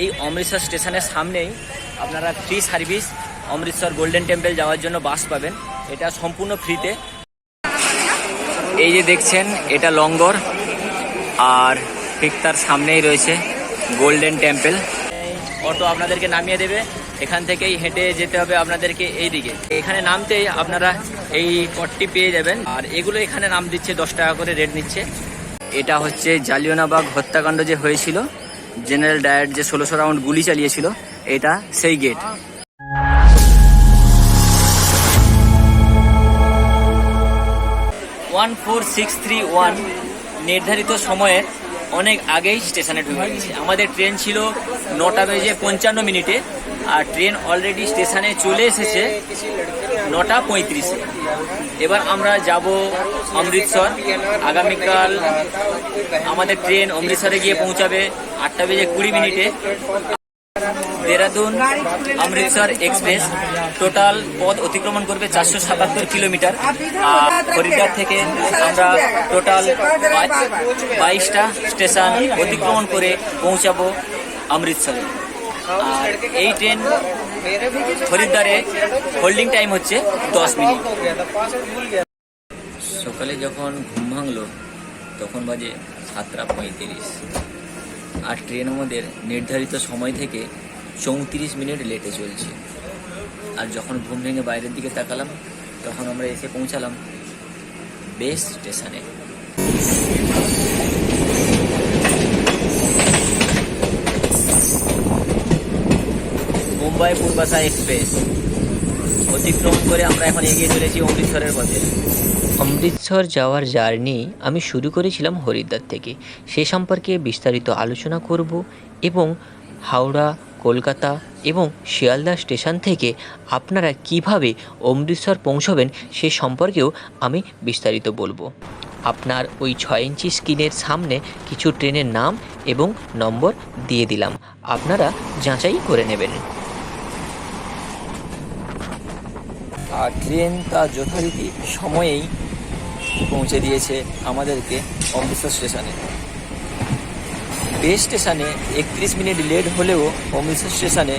এই অমৃতসর স্টেশনের সামনেই আপনারা free service Amritsar golden temple যাওয়ার জন্য বাস পাবেন। এটা সম্পূর্ণ ফ্রিতে এই যে দেখছেন, এটা লঙ্গর, আর ঠিক তার সামনেই রয়েছে গোল্ডেন টেম্পল অটো আপনাদেরকে নামিয়ে দেবে। এখান থেকেই হেঁটে যেতে হবে আপনাদেরকে এই দিকে এখানে নামতেই আপনারা এই পটটি পেয়ে যাবেন। আর এগুলো এখানে নাম দিচ্ছে, দশ টাকা করে রেট নিচ্ছে। এটা হচ্ছে জালিয়ানাবাগ হত্যাকাণ্ড যে হয়েছিল জেনারেল ডায়েট যে ষোলোশো রাউন্ড গুলি চালিয়েছিল, এটা সেই gate one four six three one নির্ধারিত সময়ের অনেক আগেই স্টেশনে ঢুকে গেছে। আমাদের ট্রেন ছিল নটা বেজে পঞ্চান্ন মিনিটে, আর ট্রেন অলরেডি স্টেশনে চলে এসেছে নটা পঁয়ত্রিশে। এবার আমরা যাব অমৃতসর। আগামীকাল আমাদের ট্রেন অমৃতসরে গিয়ে পৌঁছাবে আটটা বেজে কুড়ি মিনিটে। দেরাদুন অমৃতসর এক্সপ্রেস। টোটাল পথ অতিক্রমণ করবে চারশো সাতাত্তর কিলোমিটার। আর হরিদ্বার থেকে আমরা টোটাল বাইশটা স্টেশন অতিক্রমণ করে পৌঁছাবো অমৃতসরে। আর এই ট্রেন হরিদ্বারে হোল্ডিং টাইম হচ্ছে দশ মিনিট। সকালে যখন ঘুম ভাঙলো, তখন বাজে সাতটা পঁয়ত্রিশ। আর ট্রেন আমাদের নির্ধারিত সময় থেকে চৌত্রিশ মিনিট লেটে চলছে। আর যখন ঘুম ভেঙে বাইরের দিকে তাকালাম, তখন আমরা এসে পৌঁছালাম বেস স্টেশনে। মুম্বাই পূর্বাশা এক্সপ্রেস। অতিক্রম করে আমরা এখন এগিয়ে চলেছি অমৃতসরের পথে। অমৃতসর যাওয়ার জার্নি আমি শুরু করেছিলাম হরিদ্বার থেকে। সে সম্পর্কে বিস্তারিত আলোচনা করব এবং হাওড়া, কলকাতা এবং শিয়ালদা স্টেশন থেকে আপনারা কীভাবে অমৃতসর পৌঁছবেন সে সম্পর্কেও আমি বিস্তারিত বলব। আপনার ওই ছয় ইঞ্চি স্ক্রিনের সামনে কিছু ট্রেনের নাম এবং নম্বর দিয়ে দিলাম। আপনারা যাচাই করে নেবেন। আর ট্রেন তার যথারীতি সময়েই পৌঁছে দিয়েছে আমাদেরকে অমৃতসর স্টেশনে। বে স্টেশনে একত্রিশ মিনিট লেট হলেও অমৃতসর স্টেশনে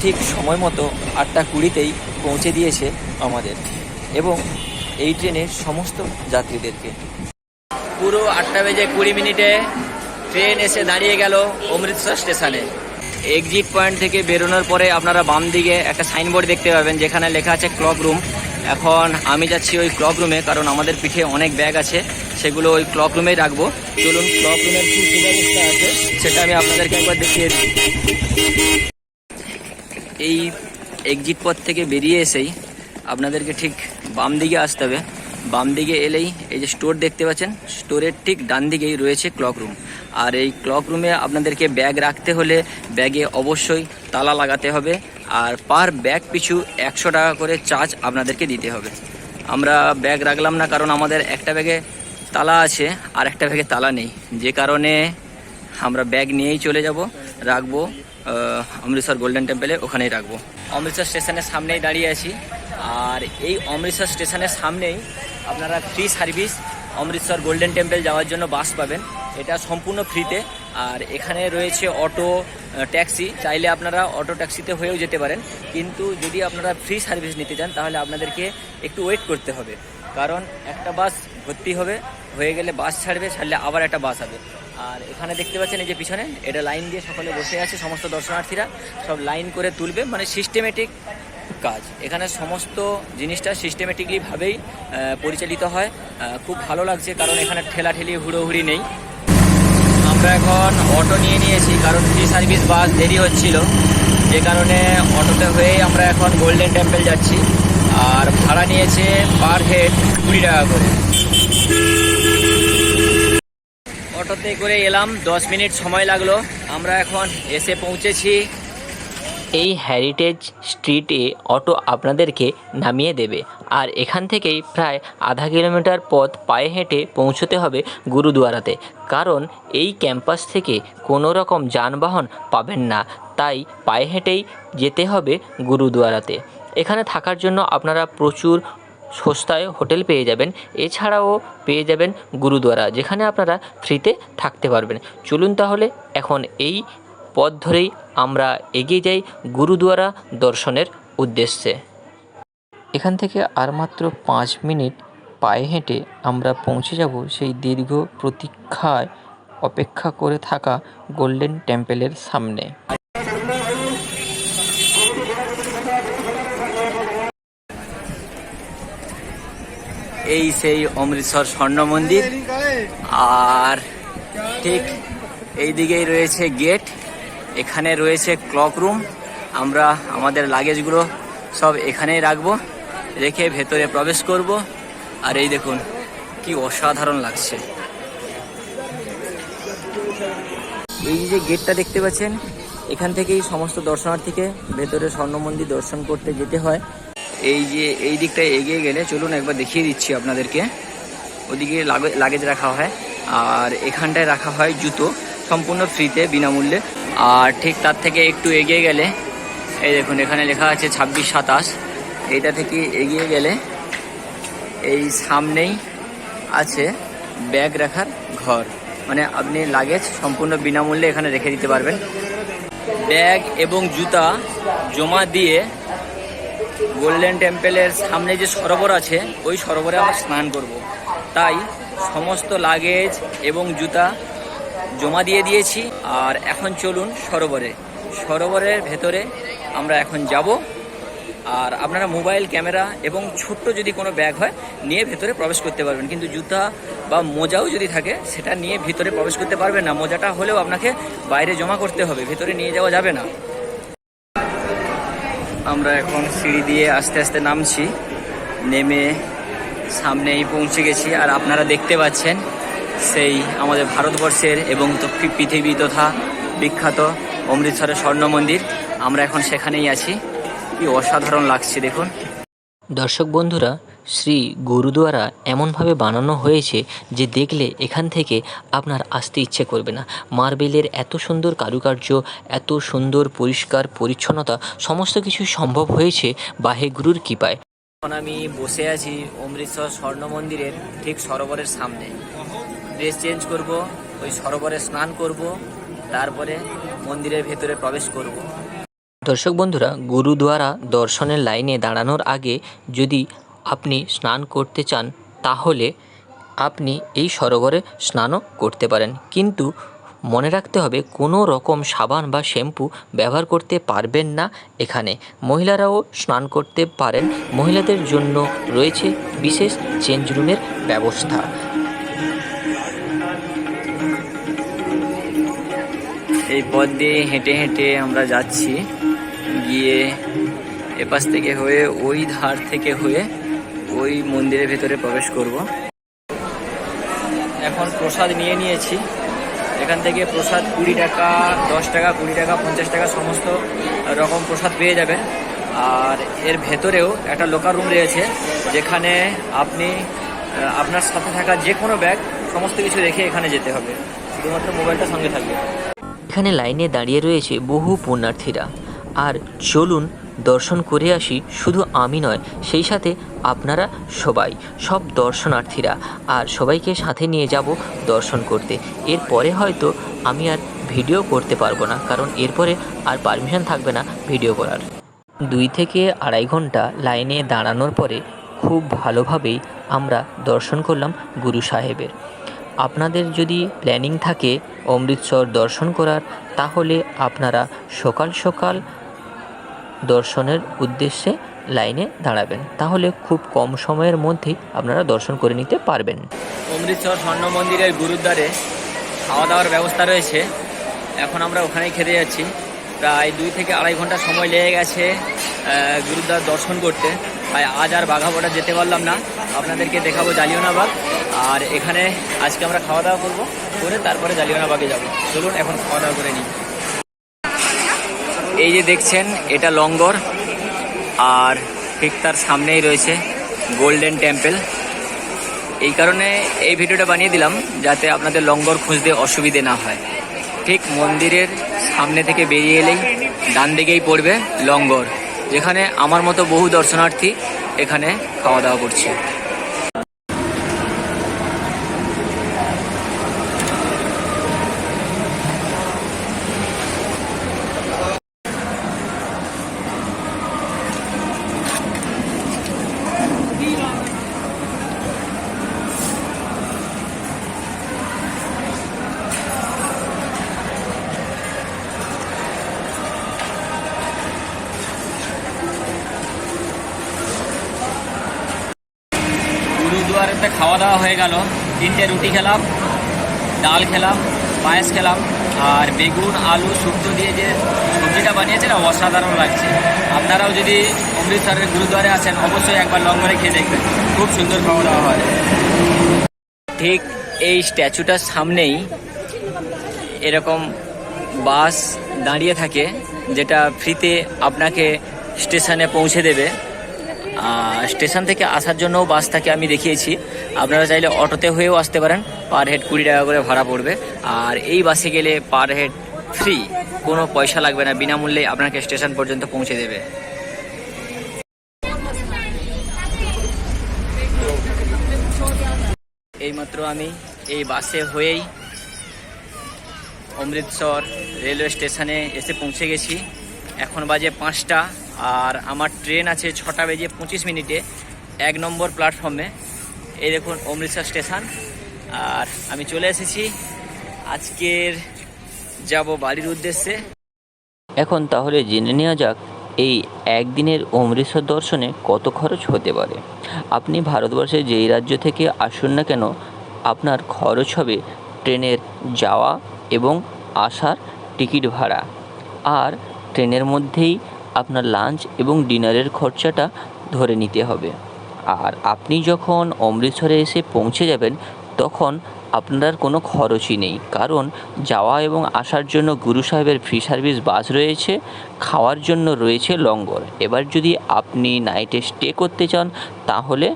ঠিক সময় মতো আটটা কুড়িতেই পৌঁছে দিয়েছে আমাদের এবং এই ট্রেনের সমস্ত যাত্রীদেরকে। পুরো আটটা বেজে কুড়ি মিনিটে ট্রেন এসে দাঁড়িয়ে গেল অমৃতসর স্টেশনে। এক্সিট পয়েন্ট থেকে বেরোনোর পরে আপনারা বাম দিকে একটা সাইনবোর্ড দেখতে পাবেন, যেখানে লেখা আছে ক্লক রুম এখন আমি যাচ্ছি ওই ক্লক রুমে কারণ আমাদের পিঠে অনেক ব্যাগ আছে, সেগুলো ওই ক্লক রুমেই রাখব। চলুন ক্লক রুমের কি আছে, সেটা আমি আপনাদেরকে একবার দেখিয়ে দিই। এই এক্সিট পথ থেকে বেরিয়ে এসেই আপনাদেরকে ঠিক বাম দিকে আসতে হবে। বাম দিকে এলেই এই যে স্টোর দেখতে পাচ্ছেন স্টোরের ঠিক ডান দিকেই রয়েছে ক্লক রুম আর এই ক্লক রুমে আপনাদেরকে ব্যাগ রাখতে হলে ব্যাগে অবশ্যই তালা লাগাতে হবে আর পার ব্যাগ পিছু একশো টাকা করে চার্জ আপনাদেরকে দিতে হবে। আমরা ব্যাগ রাখলাম না কারণ আমাদের একটা ব্যাগে তালা আছে আর একটা ব্যাগে তালা নেই। যে কারণে আমরা ব্যাগ নিয়েই চলে যাব, রাখব অমৃতসর গোল্ডেন টেম্পলে ওখানেই রাখব। অমৃতসর স্টেশনের সামনেই দাঁড়িয়ে আছি। আর এই অমৃতসর স্টেশনের সামনেই আপনারা free service Amritsar golden temple যাওয়ার জন্য বাস পাবেন। এটা সম্পূর্ণ ফ্রিতে। আর এখানে রয়েছে অটো ট্যাক্সি। চাইলে আপনারা অটো ট্যাক্সিতে হয়েও যেতে পারেন। কিন্তু যদি আপনারা ফ্রি সার্ভিস নিতে চান, তাহলে আপনাদেরকে একটু ওয়েট করতে হবে। কারণ একটা বাস ভর্তি হবে, হয়ে গেলে বাস ছাড়বে, ছাড়লে আবার একটা বাস হবে। আর এখানে দেখতে পাচ্ছেন এই যে পিছনে, এটা লাইন দিয়ে সকলে বসে আছে, সমস্ত দর্শনার্থীরা। সব লাইন করে তুলবে মানে সিস্টেমেটিক কাজ। এখানে সমস্ত জিনিসটা সিস্টেমেটিকলি ভাবেই পরিচালিত হয়। খুব ভালো লাগছে, কারণ এখানে ঠেলাঠেলি, হুড়োহুড়ি নেই। আমরা এখন অটো নিয়ে নিয়েছি, কারণ ফ্রি সার্ভিস বাস দেরি হচ্ছিল। যে কারণে অটোতে হয়েই আমরা এখন গোল্ডেন টেম্পল যাচ্ছি, আর ভাড়া নিয়েছে পার হেড কুড়ি টাকা করে। অটোতে করে এলাম, দশ মিনিট সময় লাগল। আমরা এখন এসে পৌঁছেছি এই হ্যারিটেজ স্ট্রিটে অটো আপনাদেরকে নামিয়ে দেবে। আর এখান থেকেই প্রায় আধা কিলোমিটার পথ পায়ে হেঁটে পৌঁছতে হবে গুরুদুয়ারাতে। কারণ এই ক্যাম্পাস থেকে কোনো রকম যানবাহন পাবেন না। তাই পায়ে হেঁটেই যেতে হবে গুরুদুয়ারাতে। এখানে থাকার জন্য আপনারা প্রচুর সস্তায় হোটেল পেয়ে যাবেন। এছাড়াও পেয়ে যাবেন গুরুদুয়ারা, যেখানে আপনারা ফ্রিতে থাকতে পারবেন। চলুন তাহলে এখন এই পথ ধরেই আমরা এগিয়ে যাই গুরুদুয়ারা দর্শনের উদ্দেশ্যে। এখান থেকে আর মাত্র পাঁচ মিনিট পায়ে হেঁটে আমরা পৌঁছে যাব সেই দীর্ঘ প্রতীক্ষায় অপেক্ষা করে থাকা গোল্ডেন টেম্পেলের সামনে। এই সেই অমৃতসর স্বর্ণ মন্দির, আর ঠিক এই দিকেই রয়েছে গেট। এখানে রয়েছে ক্লক রুম আমরা আমাদের লাগেজগুলো সব এখানেই রাখব, রেখে ভেতরে প্রবেশ করব। আর এই দেখুন, কি অসাধারণ লাগছে। এই যে গেটটা দেখতে পাচ্ছেন, এখান থেকেই সমস্ত দর্শনার্থীকে ভেতরে স্বর্ণ মন্দির দর্শন করতে যেতে হয়। এই যে, এই দিকটায় এগিয়ে গেলে চলুন একবার দেখিয়ে দিচ্ছি আপনাদেরকে। ওদিকে লাগে- লাগেজ রাখা হয়, আর এখানটায় রাখা হয় জুতো, সম্পূর্ণ ফ্রিতে বিনামূল্যে। আর ঠিক তার থেকে একটু এগিয়ে গেলে, এই দেখুন, এখানে লেখা আছে ছাব্বিশ সাতাশ। এইটা থেকে এগিয়ে গেলে এই সামনেই আছে ব্যাগ রাখার ঘর। মানে আপনি লাগেজ সম্পূর্ণ বিনামূল্যে এখানে রেখে দিতে পারবেন। ব্যাগ এবং জুতা জমা দিয়ে গোল্ডেন টেম্পলের সামনে যে সরোবর আছে, ওই সরোবরে আমরা স্নান করব। তাই সমস্ত লাগেজ এবং জুতা জমা দিয়ে দিয়েছি। আর এখন চলুন সরোবরে। সরোবরের ভেতরে আমরা এখন যাব। আর আপনারা মোবাইল, ক্যামেরা এবং ছোট্ট যদি কোনো ব্যাগ হয়, নিয়ে ভেতরে প্রবেশ করতে পারবেন। কিন্তু জুতা বা মোজাও যদি থাকে, সেটা নিয়ে ভিতরে প্রবেশ করতে পারবেন না। মোজাটা হলেও আপনাকে বাইরে জমা করতে হবে। ভেতরে নিয়ে যাওয়া যাবে না। আমরা এখন সিঁড়ি দিয়ে আস্তে আস্তে নামছি। নেমে সামনেই পৌঁছে গেছি। আর আপনারা দেখতে পাচ্ছেন সেই আমাদের ভারতবর্ষের এবং পৃথিবী তথা বিখ্যাত অমৃতসরের স্বর্ণ মন্দির। আমরা এখন সেখানেই আছি। কি অসাধারণ লাগছে দেখুন। দর্শক বন্ধুরা শ্রী গুরুদুয়ারা এমনভাবে বানানো হয়েছে যে দেখলে এখান থেকে আপনার আসতে ইচ্ছে করবে না। মার্বেলের এত সুন্দর কারুকার্য এত সুন্দর পরিষ্কার পরিচ্ছন্নতা সমস্ত কিছু সম্ভব হয়েছে বাহে গুরুর কৃপায়। এখন আমি বসে আছি অমৃতসর স্বর্ণ মন্দিরের ঠিক সরোবরের সামনে। ড্রেস চেঞ্জ করব, ওই সরোবরে স্নান করব, তারপরে মন্দিরের ভেতরে প্রবেশ করব। দর্শক বন্ধুরা, গুরুদুয়ারা দর্শনের লাইনে দাঁড়ানোর আগে যদি আপনি স্নান করতে চান, তাহলে আপনি এই সরোবরে স্নানও করতে পারেন। কিন্তু মনে রাখতে হবে, কোনো রকম সাবান বা শ্যাম্পু ব্যবহার করতে পারবেন না এখানে। মহিলারাও স্নান করতে পারেন। মহিলাদের জন্য রয়েছে বিশেষ চেঞ্জ রুমের ব্যবস্থা। এই পথ দিয়ে হেঁটে হেঁটে আমরা যাচ্ছি। গিয়ে এপাশ থেকে হয়ে ওই ধার থেকে হয়ে ওই মন্দিরের ভেতরে প্রবেশ করব। এখন প্রসাদ নিয়ে নিয়েছি। এখান থেকে প্রসাদ কুড়ি টাকা, দশ টাকা, কুড়ি টাকা, পঞ্চাশ টাকা সমস্ত রকম প্রসাদ পেয়ে যাবেন। আর এর ভেতরেও একটা লোকার রুম রয়েছে, যেখানে আপনি আপনার সাথে থাকা যে কোনো ব্যাগ সমস্ত কিছু রেখে এখানে যেতে হবে। শুধুমাত্র মোবাইলটা সঙ্গে থাকবে। এখানে লাইনে দাঁড়িয়ে রয়েছে বহু পুণ্যার্থীরা। আর চলুন দর্শন করে আসি শুধু আমি নয়, সেই সাথে আপনারা সবাই, সব দর্শনার্থীরা। আর সবাইকে সাথে নিয়ে যাব দর্শন করতে। এরপরে হয়তো আমি আর ভিডিও করতে পারব না, কারণ এরপরে আর পারমিশন থাকবে না ভিডিও করার। দুই থেকে আড়াই ঘণ্টা লাইনে দাঁড়ানোর পরে খুব ভালোভাবেই আমরা দর্শন করলাম গুরু সাহেবের। আপনাদের যদি প্ল্যানিং থাকে অমৃতসর দর্শন করার, তাহলে আপনারা সকাল সকাল দর্শনের উদ্দেশ্যে লাইনে দাঁড়াবেন। তাহলে খুব কম সময়ের মধ্যেই আপনারা দর্শন করে নিতে পারবেন। অমৃতসর স্বর্ণ মন্দিরের গুরুদ্বারে খাওয়া দাওয়ার ব্যবস্থা রয়েছে। এখন আমরা ওখানেই খেতে যাচ্ছি। প্রায় দুই থেকে আড়াই ঘণ্টা সময় লেগে গেছে গুরুদ্বার দর্শন করতে। তাই আজ আর বাঘা বর্ডার যেতে পারলাম না। আপনাদেরকে দেখাবো জালিয়ানাবাগ। আর এখানে আজকে আমরা খাওয়া দাওয়া করব, করে তারপরে জালিয়ানাবাগে যাব। চলুন এখন খাওয়া দাওয়া করে নিই। এই যে দেখছেন, এটা লঙ্গর। আর ঠিক তার সামনেই রয়েছে গোল্ডেন টেম্পল। এই কারণে এই ভিডিওটা বানিয়ে দিলাম, যাতে আপনাদের লঙ্গর খুঁজতে অসুবিধে না হয়। ঠিক মন্দিরের সামনে থেকে বেরিয়ে এলেই ডান দিকেই পড়বে লঙ্গর। যেখানে আমার মতো বহু দর্শনার্থী এখানে খাওয়া দাওয়া করছে। দাওয়া হয়ে গেল। তিনটে রুটি খেলাম, ডাল খেলাম, পায়েস খেলাম, আর বেগুন, আলু, শুক্তো দিয়ে যে সবজিটা বানিয়েছে না, অসাধারণ লাগছে। আপনারাও যদি অমৃতসরের গুরুদ্বারে আসেন, অবশ্যই একবার লঙ্গরে খেয়ে দেখবেন। খুব সুন্দর খাওয়া দাওয়া হয়। ঠিক এই স্ট্যাচুটার সামনেই এরকম বাস দাঁড়িয়ে থাকে, যেটা ফ্রিতে আপনাকে স্টেশনে পৌঁছে দেবে। স্টেশন থেকে আসার জন্যও বাস থাকে আমি দেখিয়েছি। আপনারা চাইলে অটোতে হয়েও আসতে পারেন। পার হেড কুড়ি টাকা করে ভাড়া পড়বে। আর এই বাসে গেলে পার হেড ফ্রি। কোনো পয়সা লাগবে না। বিনামূল্যে আপনাকে স্টেশন পর্যন্ত পৌঁছে দেবে। এইমাত্র আমি এই বাসে হয়েই অমৃতসর রেলওয়ে স্টেশনে এসে পৌঁছে গেছি। এখন বাজে পাঁচটা আর আমার ট্রেন আছে ছটা বেজে পঁচিশ মিনিটে, এক নম্বর প্ল্যাটফর্মে এই দেখুন, অমৃতসর স্টেশন। আর আমি চলে এসেছি। আজকের যাব বাড়ির উদ্দেশ্যে। এখন তাহলে জেনে নেওয়া যাক, এই একদিনের অমৃতসর দর্শনে কত খরচ হতে পারে। আপনি ভারতবর্ষের যেই রাজ্য থেকে আসুন না কেন, আপনার খরচ হবে ট্রেনের যাওয়া এবং আসার টিকিট ভাড়া। আর ট্রেনের মধ্যেই আপনার লাঞ্চ এবং ডিনারের খরচাটা ধরে নিতে হবে। আর আপনি যখন অমৃতসরে এসে পৌঁছে যাবেন, তখন আপনার কোনো খরচই নেই। কারণ যাওয়া এবং আসার জন্য গুরু সাহেবের ফ্রি সার্ভিস বাস রয়েছে, খাওয়ার জন্য রয়েছে লঙ্গর। এবার যদি আপনি নাইটে স্টে করতে চান, তাহলে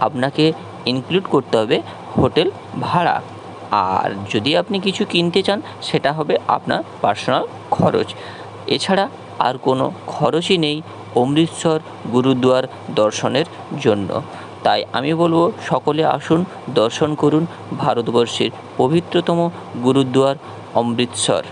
আপনাকে ইনক্লুড করতে হবে হোটেল ভাড়া। আর যদি আপনি কিছু কিনতে চান, সেটা হবে আপনার পার্সোনাল খরচ। এছাড়া আর কোনো খরচই নেই অমৃতসর গুরুদুয়ার দর্শনের জন্য। তাই আমি বলব সকলে আসুন, দর্শন করুন ভারতবর্ষের পবিত্রতম গুরুদুয়ার অমৃতসর।